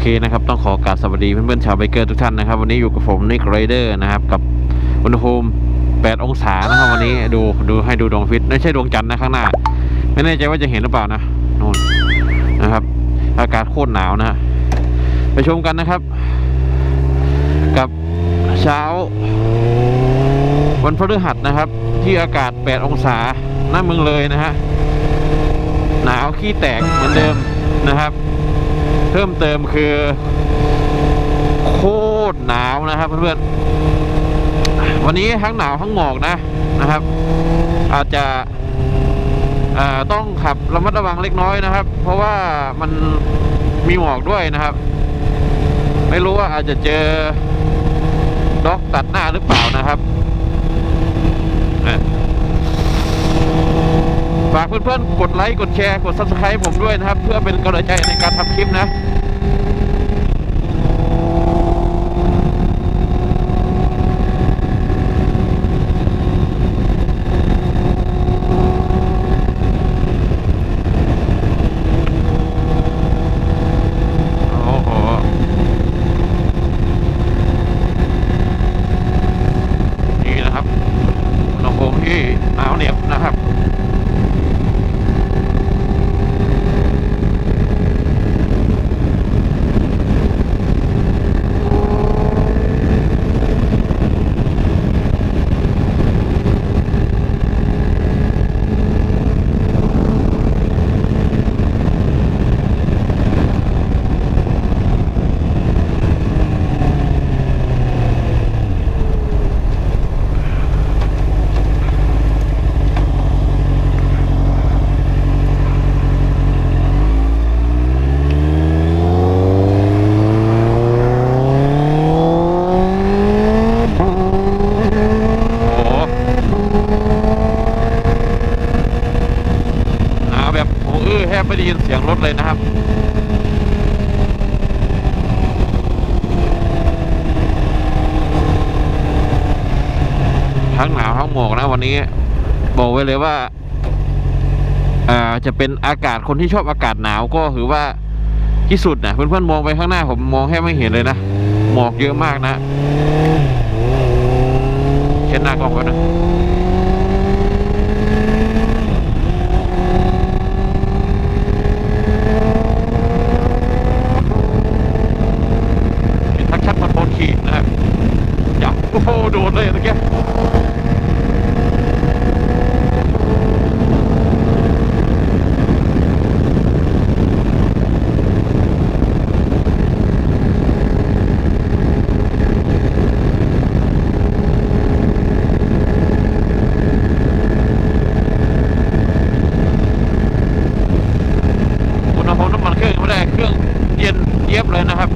เคนะครับต้องขอกราบสวัสดีเพื่อนๆชาวไบเกอร์ทุกท่านนะครับ วันนี้อยู่กับผมนิกไรเดอร์นะครับ กับอุณหภูมิ 8 องศานะครับ วันนี้ดูดูให้ดูดวงอาทิตย์ไม่ใช่ดวงจันทร์นะข้างหน้า ไม่แน่ใจว่าจะเห็นหรือเปล่านะนู่นนะครับ อากาศโคตรหนาวนะฮะไปชมกันนะครับ กับเช้า วันพฤหัสนะครับ ที่อากาศ 8 องศาหน้าเมืองเลยนะฮะหนาวขี้แตกเหมือนเดิมนะครับ เพิ่มเติมคือ โคตรหนาวนะครับเพื่อนๆวันนี้ทั้งหนาวทั้งหมอกนะนะครับ อาจจะต้องขับระมัดระวังเล็กน้อยนะครับ เพราะว่ามันมีหมอกด้วยนะครับ ไม่รู้ว่าอาจจะเจอด็อกตัดหน้าหรือเปล่านะครับ ฝากเพื่อนๆ กดไลค์ กดแชร์ กด subscribe ผมด้วยนะครับ เพื่อเป็นกำลังใจในการทำคลิปนะ โอ้โห นี่นะครับอุณหภูมิที่หนาวเหน็บนะครับ โอ้โหหนาวแบบโอ้เออแทบไม่ได้ยินเสียงรถเลยนะครับทั้งหนาวทั้งหมอกนะวันนี้ บอกไว้เลยว่าอ่าจะเป็นอากาศคนที่ชอบอากาศหนาวก็ถือว่าที่สุดนะเพื่อนๆมองไปข้างหน้าผมมองแค่ไม่เห็นเลยนะหมอกเยอะมากนะเช็ดหน้ากล้องก่อนนะ เห็นทักชัดมันโพนขีดนะครับอย่าโอ้โหโดดเลยตะเกียบอุณหภูมิน้ำมันเครื่องยังไม่ได้เครื่องเย็นเย็บเลยนะครับ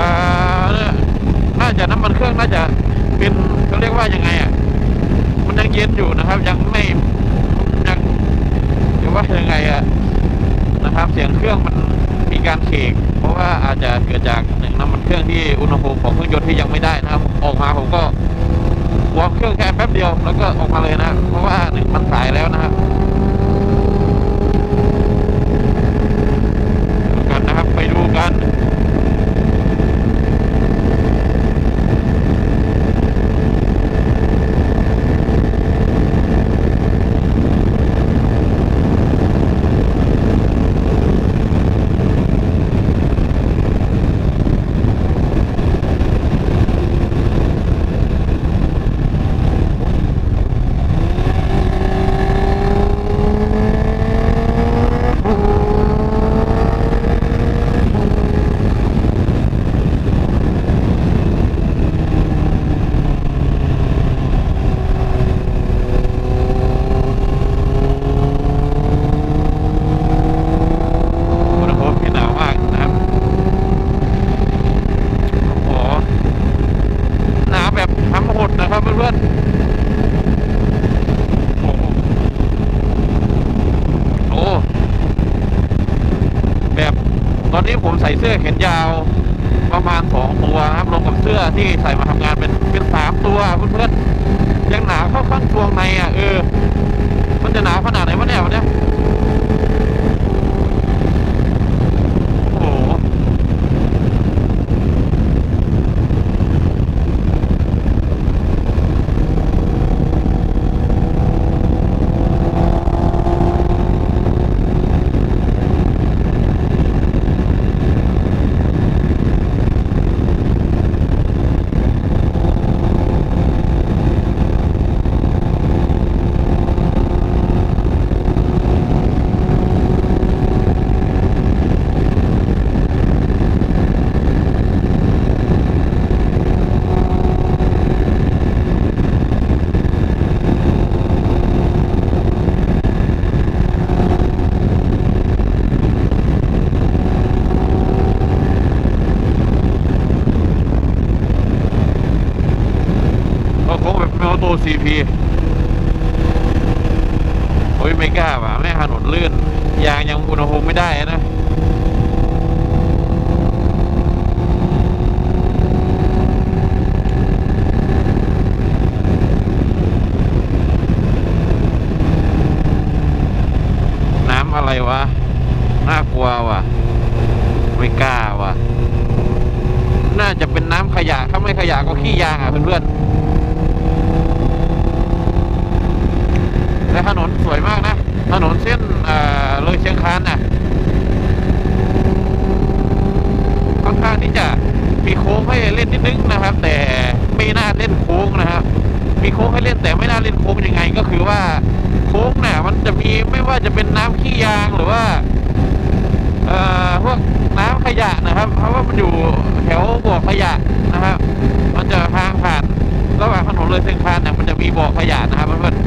อ่าเนี่ยน่าจะ น่าจะเป็นเขาเรียกว่ายังไงอะมันยังเย็นอยู่นะครับ ยังไม่ยังจะว่ายังไงอะนะครับ เสียงเครื่องมันมีการเขกเพราะว่าอาจจะเกิดจากหนึ่งน้ำมันเครื่องที่อุณหภูมิของเครื่องยนต์ที่ยังไม่ได้นะครับ ออกมาผมก็วอร์มเครื่องแค่แป๊บเดียวแล้วก็ออกมาเลยนะ เพราะว่าหนึ่งมันสายแล้วนะครับ ดูกันนะครับไปดูกัน อุณหภูมิที่หนาวมากนะครับ โอ้โห หนาวแบบทำหดนะครับเพื่อนๆ โอ้โหโอ้ แบบตอนนี้ผมใส่เสื้อแขนยาว ประมาณสองตัวครับรวมกับเสื้อที่ใส่มาทำงานเป็นเป็นสามตัวเพื่อนๆยังหนาวเข้าข้างช่วงในอะเออมันจะหนาวขนาดไหนวะเนี่ยวันเนี้ย โอ้โห CP โอ้ยไม่ กล้าว่ะแม่ถนนลื่น ยางยังอุณหภูมิไม่ได้นะน้ำอะไรวะ น่ากลัวว่ะ ไม่กล้าว่ะ น่าจะเป็นน้ำขยะ ถ้าไม่ขยะก็ขี้ยางอะเพื่อนๆแต่ถนนสวยมากนะ ถนนเส้นเอ่อเลยเชียงคานน่ะค่อนข้างที่จะมีโค้งให้เล่นนิดนึงนะครับ แต่ไม่น่าเล่นโค้งนะครับ มีโค้งให้เล่นแต่ไม่น่าเล่นโค้งยังไง ก็คือว่าโค้งน่ะมันจะมีไม่ว่าจะเป็นน้ำขี้ยางหรือว่าเอ่อพวกน้ำขยะนะครับ เพราะว่ามันอยู่แถวบ่อขยะนะครับ มันจะทางผ่านระหว่างถนนเลยเส้นคานเนี่ยมันจะมีบ่อขยะนะครับเพื่อนๆ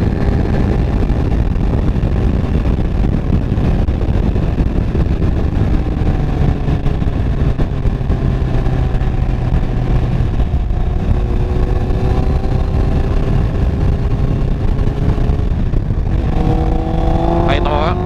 ไปต่อครับ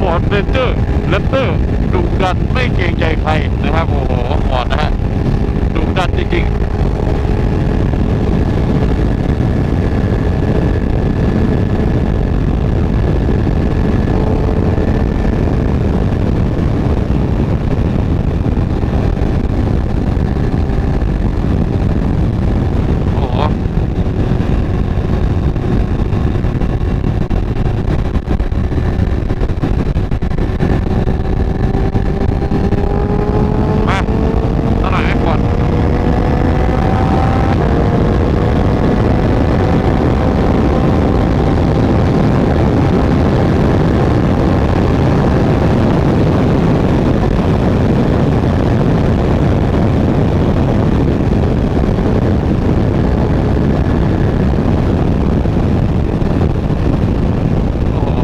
ฟอร์ดเรน เจอร์เลตเตอร์ดุดันไม่เกรงใจใครนะครับโอ้โหหอดนะฮะดุดันจริงๆ โอ้โห มาเอาหน่อยไหมก่อน โอ้โห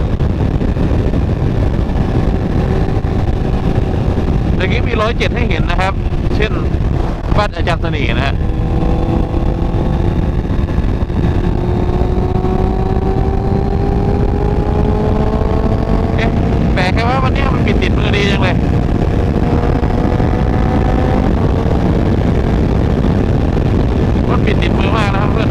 เมื่อกี้มีร้อยเจ็ดให้เห็นนะครับ เช่นบ้านอาจารย์เสน่ห์นะฮะเอ๊ะแปลกแค่ว่าวันนี้มันปิดติดมือดีจังเลยมันปิดติดมือมากนะครับเพื่อน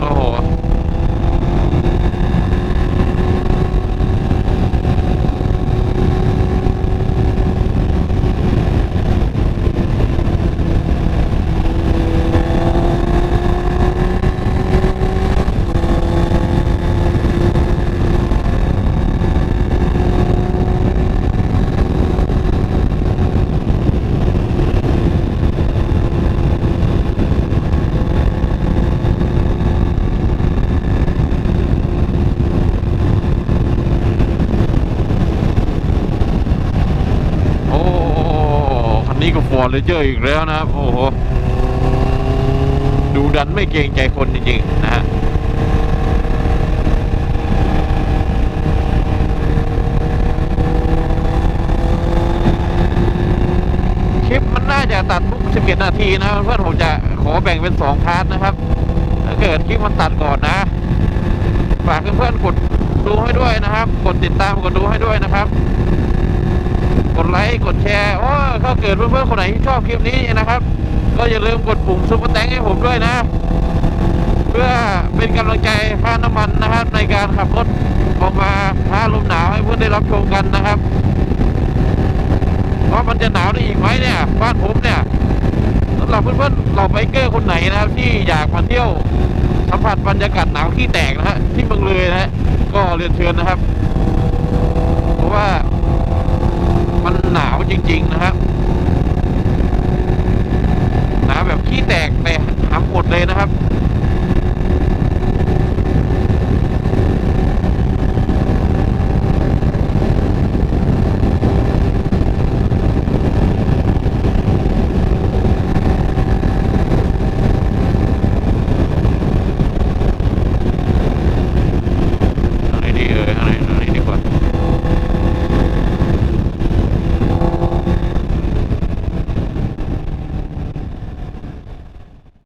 โอ้โห โอ้คันนี้ก็ฟอร์ด เลเจอร์อีกแล้วนะครับ โอ้โห ดูดันไม่เกรงใจคนจริงๆ นะฮะคลิปมันน่าจะตัดทุก 11 นาทีนะเพื่อนผมจะขอแบ่งเป็น 2 พาร์ทนะครับ ถ้าเกิดคลิปมันตัดก่อนนะ ฝากเพื่อนๆกดดูให้ด้วยนะครับ กดติดตามกดดูให้ด้วยนะครับ กดไลค์ กดแชร์โอ้ ถ้าเกิดเพื่อนๆคนไหนที่ชอบคลิปนี้นะครับ ก็อย่าลืมกดปุ่มซุปเปอร์แตงให้ผมด้วยนะ เพื่อเป็นกำลังใจค่าน้ำมันนะครับในการขับรถออกมาท้าลมหนาวให้เพื่อนได้รับชมกันนะครับว่ามันจะหนาวได้อีกไหมเนี่ยบ้านผมเนี่ยสำหรับเพื่อนๆเราไบเกอร์คนไหนนะครับ ที่อยากมาเที่ยวสัมผัสบรรยากาศหนาวขี้แตกนะฮะที่เมืองเลยนะฮะก็เรียนเชิญนะครับ เพราะว่า มันหนาวจริง ๆ นะครับหนาวแบบขี้แตกแตกทั้งหมดเลยนะครับ